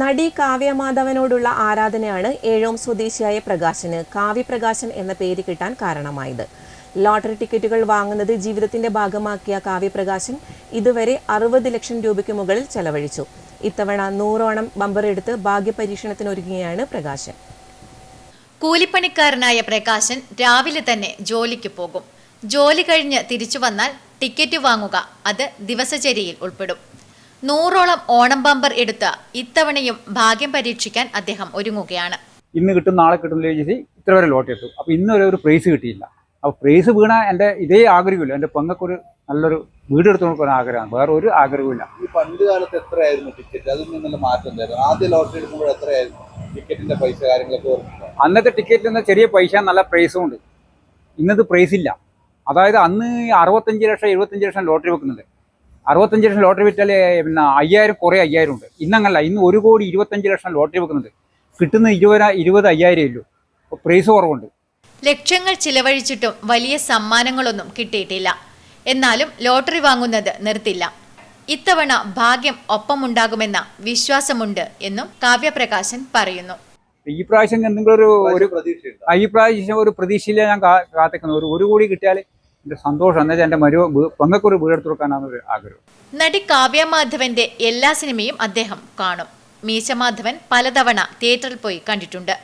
നടി കാവ്യമാധവനോടുള്ള ആരാധനയാണ് ഏഴോം സ്വദേശിയായ പ്രകാശന് കാവ്യപ്രകാശൻ എന്ന പേര് കിട്ടാൻ കാരണമായത്. ലോട്ടറി ടിക്കറ്റുകൾ വാങ്ങുന്നത് ജീവിതത്തിന്റെ ഭാഗമാക്കിയ കാവ്യപ്രകാശൻ ഇതുവരെ അറുപത് ലക്ഷം രൂപയ്ക്ക് മുകളിൽ ചെലവഴിച്ചു. ഇത്തവണ നൂറോണം ബമ്പർ എടുത്ത് ഭാഗ്യപരീക്ഷണത്തിനൊരുങ്ങുകയാണ് പ്രകാശൻ. കൂലിപ്പണിക്കാരനായ പ്രകാശൻ രാവിലെ തന്നെ ജോലിക്ക് പോകും. ജോലി കഴിഞ്ഞ് തിരിച്ചു വന്നാൽ ടിക്കറ്റ് വാങ്ങുക അത് ദിവസചര്യയിൽ ഉൾപ്പെടും. നൂറോളം ഓണം ബമ്പർ എടുത്ത് ഇത്തവണയും ഭാഗ്യം പരീക്ഷിക്കാൻ അദ്ദേഹം ഒരുങ്ങുകയാണ്. ഇന്ന് കിട്ടും നാളെ കിട്ടും ചോദിച്ചാൽ ഇത്ര വരെ ലോട്ട് കിട്ടും അപ്പോൾ ഇന്ന് വരെ ഒരു പ്രൈസ് കിട്ടിയില്ല. അപ്പോൾ പ്രൈസ് വീണ എന്റെ ഇതേ ആഗ്രഹമില്ല. എന്റെ പെങ്ങൾക്കൊരു നല്ലൊരു വീട് എടുത്തു കൊടുക്കാൻ ആഗ്രഹമാണ്. വേറെ ഒരു ആഗ്രഹമില്ല ഈ പണ്ട് കാലത്ത് എത്രയായിരുന്നു ടിക്കറ്റ് അതിൽ നിന്നുള്ള മാറ്റം എന്തായിരുന്നു? ആദ്യ ലോട്ടറി എടുക്കുമ്പോൾ എത്രയായിരുന്നു? ടിക്കറ്റിന്റെ പൈസ കാര്യങ്ങളൊക്കെ അന്നത്തെ ടിക്കറ്റിൽ നിന്ന് ചെറിയ പൈസ നല്ല പ്രൈസും ഉണ്ട്. ഇന്നത് പ്രൈസ് ഇല്ല. അതായത് അന്ന് അറുപത്തഞ്ച് ലക്ഷം എഴുപത്തഞ്ച് ലക്ഷം ലോട്ടറി വെക്കുന്നുണ്ട് അറുപത്തഞ്ച് ലക്ഷം ലോട്ടറി വിറ്റാൽ പിന്നെ അയ്യായിരം കുറേ അയ്യായിരം ഉണ്ട്. ഇന്നങ്ങല്ല ഇന്ന് ഒരു കോടി ഇരുപത്തഞ്ച് ലക്ഷം ലോട്ടറി വെക്കുന്നുണ്ട് കിട്ടുന്ന ഇരുപത് ഇരുപത് അയ്യായിരം ഇല്ലു പ്രൈസ് കുറവുണ്ട്. ലക്ഷങ്ങൾ ചിലവഴിച്ചിട്ടും വലിയ സമ്മാനങ്ങളൊന്നും കിട്ടിയിട്ടില്ല. എന്നാലും ലോട്ടറി വാങ്ങുന്നത് നിർത്തില്ല. ഇത്തവണ ഭാഗ്യം ഒപ്പമുണ്ടാകുമെന്ന വിശ്വാസമുണ്ട് എന്നും കാവ്യപ്രകാശൻ പറയുന്നു. ഈ പ്രാവശ്യം എന്തെങ്കിലും ഒരു ഒരു പ്രതീക്ഷ ആ, ഈ പ്രാവശ്യം ഒരു പ്രതീക്ഷയില്ല ഞാൻ കാത്തിക്കുന്നു കാത്തിക്കുന്നത് ഒരു ഒരു കോടി കിട്ടിയാൽ എന്റെ സന്തോഷം. എന്നുവെച്ചാൽ എന്റെ മരു പെങ്ങൾക്കൊരു വീടെടുത്ത് കൊടുക്കാനാണ് ഒരു ആഗ്രഹം. നടി കാവ്യ മാധവന്റെ എല്ലാ സിനിമയും അദ്ദേഹം കാണും. മീശ മാധവൻ പലതവണ തിയേറ്ററിൽ പോയി കണ്ടിട്ടുണ്ട്.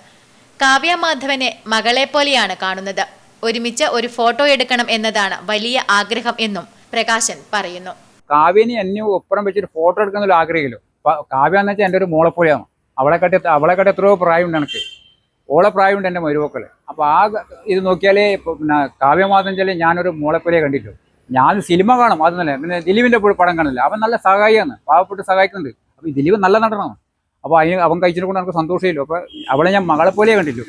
കാവ്യ മാധവനെ മകളെ പോലെയാണ് കാണുന്നത്. ഒരുമിച്ച് ഒരു ഫോട്ടോ എടുക്കണം എന്നതാണ് വലിയ ആഗ്രഹം എന്നും പ്രകാശൻ പറയുന്നു. കാവ്യനെ എന്നെ ഒപ്പുറം വെച്ചൊരു ഫോട്ടോ എടുക്കുന്ന ഒരു ആഗ്രഹമില്ലോ കാവ്യ എന്ന് വെച്ചാൽ എന്റെ ഒരു മോളെപ്പോലെയാണ് അവളെ കട്ടി അവളെ കട്ടി എത്രയോ പ്രായമുണ്ട് എനിക്ക്. ഓളെ പ്രായമുണ്ട് എന്റെ മരുമക്കൾ അപ്പോൾ ആ ഇത് നോക്കിയാലേ പിന്നെ കാവ്യമാതം വെച്ചാൽ ഞാനൊരു മോളെപ്പുരയെ കണ്ടിട്ടു ഞാൻ സിനിമ കാണും അത് നല്ല പിന്നെ ദിലീപിന്റെ പടം കാണില്ല അവൻ നല്ല സഹായിയാണ്. പാവപ്പെട്ട് സഹായിക്കുന്നുണ്ട്. അപ്പോൾ ദിലീപ് നല്ല നടനാണ്. അപ്പോൾ അതിന് അവൻ കഴിച്ചിട്ട് കൊണ്ട് നമുക്ക് സന്തോഷമില്ല. അപ്പോൾ അവളെ ഞാൻ മകളെ പോലെ കണ്ടില്ലു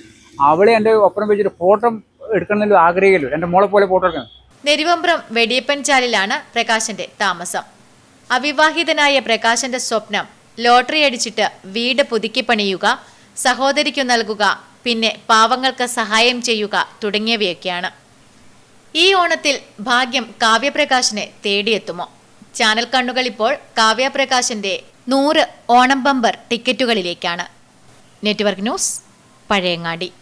അവളെ എന്റെ ഒപ്പരം വെച്ചിട്ട് ഫോട്ടോ എടുക്കണമെന്നല്ലോ ആഗ്രഹമില്ലോ. എന്റെ മോളെ പോലെ ഫോട്ടോ എടുക്കണം. നെരുവമ്പ്രം വെടിയപ്പൻചാലിലാണ് പ്രകാശന്റെ താമസം. അവിവാഹിതനായ പ്രകാശന്റെ സ്വപ്നം ലോട്ടറി അടിച്ചിട്ട് വീട് പുതുക്കി പണിയുക സഹോദരിക്കു നൽകുക പിന്നെ പാവങ്ങൾക്ക് സഹായം ചെയ്യുക തുടങ്ങിയവയൊക്കെയാണ്. ഈ ഓണത്തിൽ ഭാഗ്യം കാവ്യപ്രകാശിനെ തേടിയെത്തുമോ? ചാനൽ കണ്ണുകൾ ഇപ്പോൾ കാവ്യപ്രകാശിന്റെ നൂറ് Onam bumper ടിക്കറ്റുകളിലേക്കാണ്. Network news Pazhayangadi.